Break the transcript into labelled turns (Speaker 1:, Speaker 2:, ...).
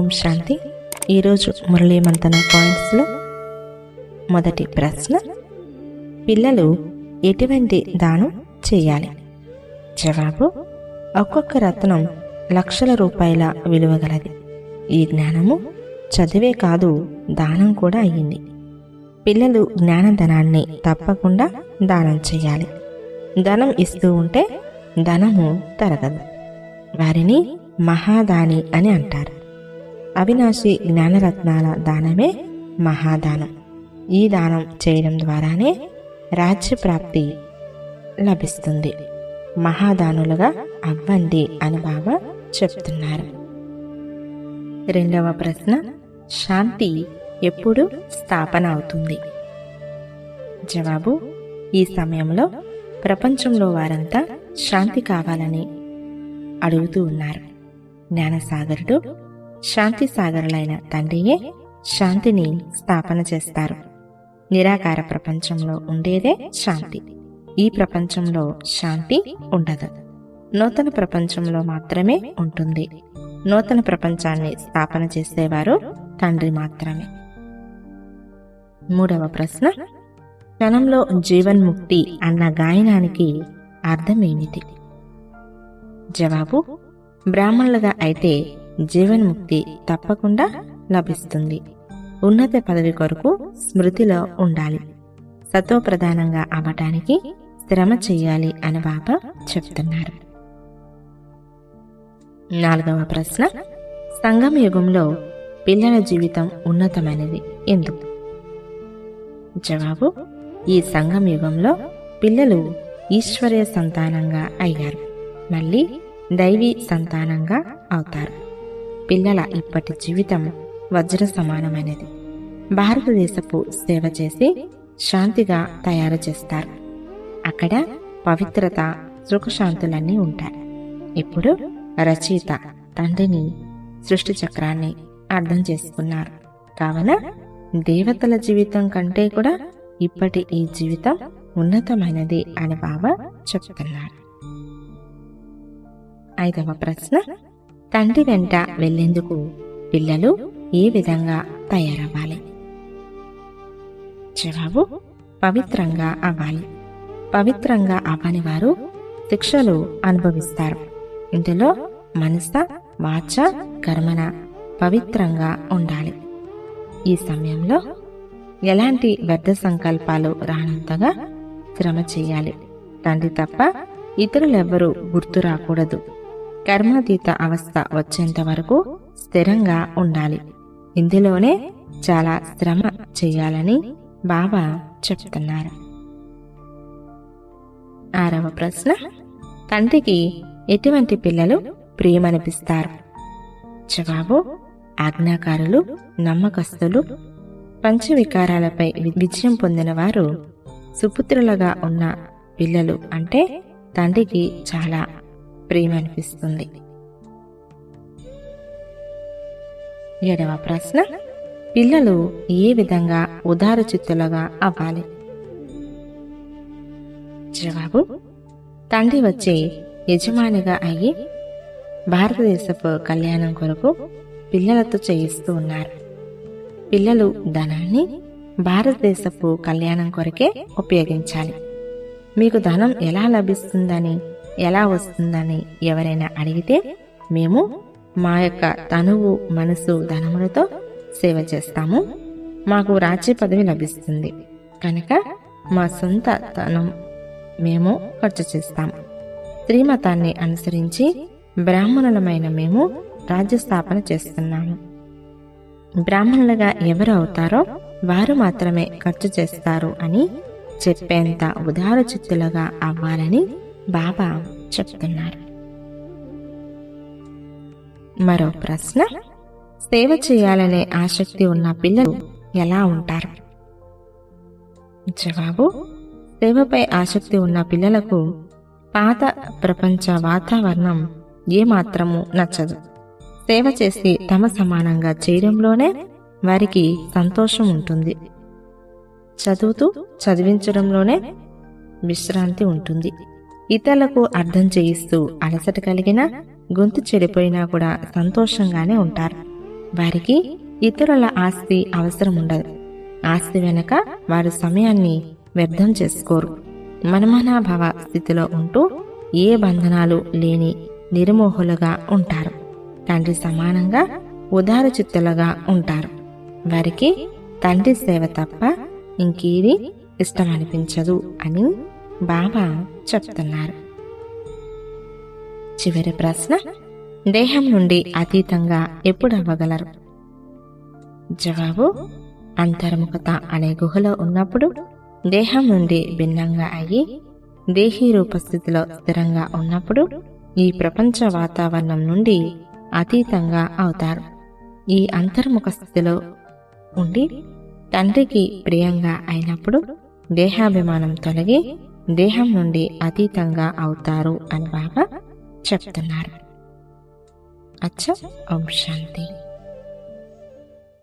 Speaker 1: ఓం శాంతి. ఈరోజు మురళీ మంతన పాయింట్స్లో మొదటి ప్రశ్న. పిల్లలు ఎటువంటి దానం చేయాలి? జవాబు ఒక్కొక్క రత్నం లక్షల రూపాయల విలువగలది ఈ జ్ఞానము చదివే కాదు దానం కూడా అయ్యింది. పిల్లలు జ్ఞానధనాన్ని తప్పకుండా దానం చేయాలి. ధనం ఇస్తూ ఉంటే ధనము తరగదు. వారిని మహాదాని అని అంటారు. అవినాశి జ్ఞానరత్నాల దానమే మహాదానం. ఈ దానం చేయడం ద్వారానే రాజ్యప్రాప్తి లభిస్తుంది. మహాదానులుగా అవ్వండి అని బాబా చెప్తున్నారు. రెండవ ప్రశ్న శాంతి ఎప్పుడు స్థాపన అవుతుంది? జవాబు ఈ సమయంలో ప్రపంచంలో వారంతా శాంతి కావాలని అడుగుతూ ఉన్నారు. జ్ఞానసాగరుడు శాంతి సాగరులైన తండ్రియే శాంతిని స్థాపన చేస్తారు. నిరాకార ప్రపంచంలో ఉండేదే శాంతి. ఈ ప్రపంచంలో శాంతి ఉండదు. నూతన ప్రపంచంలో మాత్రమే ఉంటుంది. నూతన ప్రపంచాన్ని స్థాపన చేసేవారు తండ్రి మాత్రమే. మూడవ ప్రశ్న. క్షణంలో జీవన్ముక్తి అన్న గాయనానికి అర్థం ఏమిటి జవాబు. బ్రాహ్మణులుగా అయితే జీవన్ముక్తి తప్పకుండా లభిస్తుంది. ఉన్నత పదవి కొరకు స్మృతిలో ఉండాలి. సత్వప్రధానంగా అవ్వటానికి శ్రమ చెయ్యాలి అని బాబా చెప్తున్నారు. నాలుగవ ప్రశ్న. సంగమ యుగంలో పిల్లల జీవితం ఉన్నతమైనది ఎందుకు? జవాబు. ఈ సంఘం యుగంలో పిల్లలు ఈశ్వర్య సంతానంగా అయ్యారు. మళ్ళీ దైవీ సంతానంగా అవుతారు. పిల్లల ఇప్పటి జీవితం వజ్ర సమానమైనది. భారతదేశపు సేవ చేసి శాంతిగా తయారు చేస్తారు. అక్కడ పవిత్రత సుఖశాంతులన్నీ ఉంటాయి. ఇప్పుడు రచయిత తండ్రిని సృష్టి చక్రాన్ని అర్థం చేసుకున్నారు. కావున దేవతల జీవితం కంటే కూడా ఇప్పటి ఈ జీవితం ఉన్నతమైనది అని బాబా చెప్తున్నారు. ఐదవ ప్రశ్న తండ్రి వెంట వెళ్ళేందుకు పిల్లలు ఏ విధంగా తయారవ్వాలి? జవాబు పవిత్రంగా అవ్వాలి. పవిత్రంగా అవ్వని వారు శిక్షలు అనుభవిస్తారు. ఇందులో మనస వాచ కర్మన పవిత్రంగా ఉండాలి. ఈ సమయంలో ఎలాంటి వ్యర్థ సంకల్పాలు రానంతగా శ్రమ చేయాలి. తండ్రి తప్ప ఇతరులెవ్వరూ గుర్తు రాకూడదు. కర్మాతీత అవస్థ వచ్చేంత వరకు స్థిరంగా ఉండాలి. ఇందులోనే చాలా శ్రమ చేయాలని బాబా చెప్తున్నారు. ఆరవ ప్రశ్న. తండ్రికి ఎటువంటి పిల్లలు ప్రియమనిపిస్తారు? జవాబు ఆజ్ఞాకారులు నమ్మకస్తులు. పంచవికారాలపై వి- విజయం పొందిన వారు సుపుత్రులుగా ఉన్న పిల్లలు అంటే తండ్రికి చాలా ప్రియమనిపిస్తుంది ఏడవ ప్రశ్న. పిల్లలు ఏ విధంగా ఉదార చిత్తులుగా అవ్వాలి? జవాబు. తండ్రి వచ్చి యజమానిగా అయ్యి భారతదేశపు కళ్యాణం కొరకు పిల్లలతో చేయిస్తూ ఉన్నారు. పిల్లలు ధనాన్ని భారతదేశపు కళ్యాణం కొరకే ఉపయోగించాలి. మీకు ధనం ఎలా లభిస్తుందని ఎలా వస్తుందని ఎవరైనా అడిగితే మేము మా యొక్క తనువు మనసు ధనములతో సేవ చేస్తాము. మాకు రాజ్య పదవి లభిస్తుంది. కనుక మా సొంత తనం మేము ఖర్చు చేస్తాం శ్రీమతాన్ని అనుసరించి బ్రాహ్మణులమైన మేము రాజ్య స్థాపన చేస్తున్నాము. బ్రాహ్మణులుగా ఎవరు అవుతారో వారు మాత్రమే ఖర్చు చేస్తారు అని చెప్పేంత ఉదార చిత్తులుగా అవ్వాలని బాబా చెప్తున్నారు. మరో ప్రశ్న సేవ చేయాలనే ఆసక్తి ఉన్న పిల్లలు ఎలా ఉంటారు? జవాబు సేవపై ఆసక్తి ఉన్న పిల్లలకు పాత ప్రపంచ వాతావరణం ఏమాత్రము నచ్చదు. సేవ చేసి తమ సమానంగా చేయడంలోనే వారికి సంతోషం ఉంటుంది. చదువుతూ చదివించడంలోనే విశ్రాంతి ఉంటుంది. ఇతరులకు అర్థం చేయిస్తూ అలసట కలిగిన గొంతు చెడిపోయినా కూడా సంతోషంగానే ఉంటారు. వారికి ఇతరుల ఆస్తి అవసరం ఉండదు. ఆస్తి వెనక వారు సమయాన్ని వ్యర్థం చేసుకోరు. మనమనాభావ స్థితిలో ఉంటూ ఏ బంధనాలు లేని నిర్మోహులుగా ఉంటారు. తండ్రి సమానంగా ఉదార చిత్తులుగా ఉంటారు. వారికి తండ్రి సేవ తప్ప ఇంకేది ఇష్టమనిపించదు అని బాబా చెప్తున్నారు. చివరి ప్రశ్న దేహం నుండి అతీతంగా ఎప్పుడు అవ్వగలరు? జవాబు అంతర్ముఖత అనే గుహలో ఉన్నప్పుడు దేహం నుండి భిన్నంగా అయ్యి దేహీ రూపస్థితిలో స్థిరంగా ఉన్నప్పుడు ఈ ప్రపంచ వాతావరణం నుండి అతీతంగా అవుతారు. ఈ అంతర్ముఖ స్థితిలో ఉండి తండ్రికి ప్రియంగా అయినప్పుడు దేహాభిమానం తొలగి దేహం నుండి అతీతంగా అవుతారు అని బాగా చెప్తున్నారు. అచ్చ ఓం శాంతి.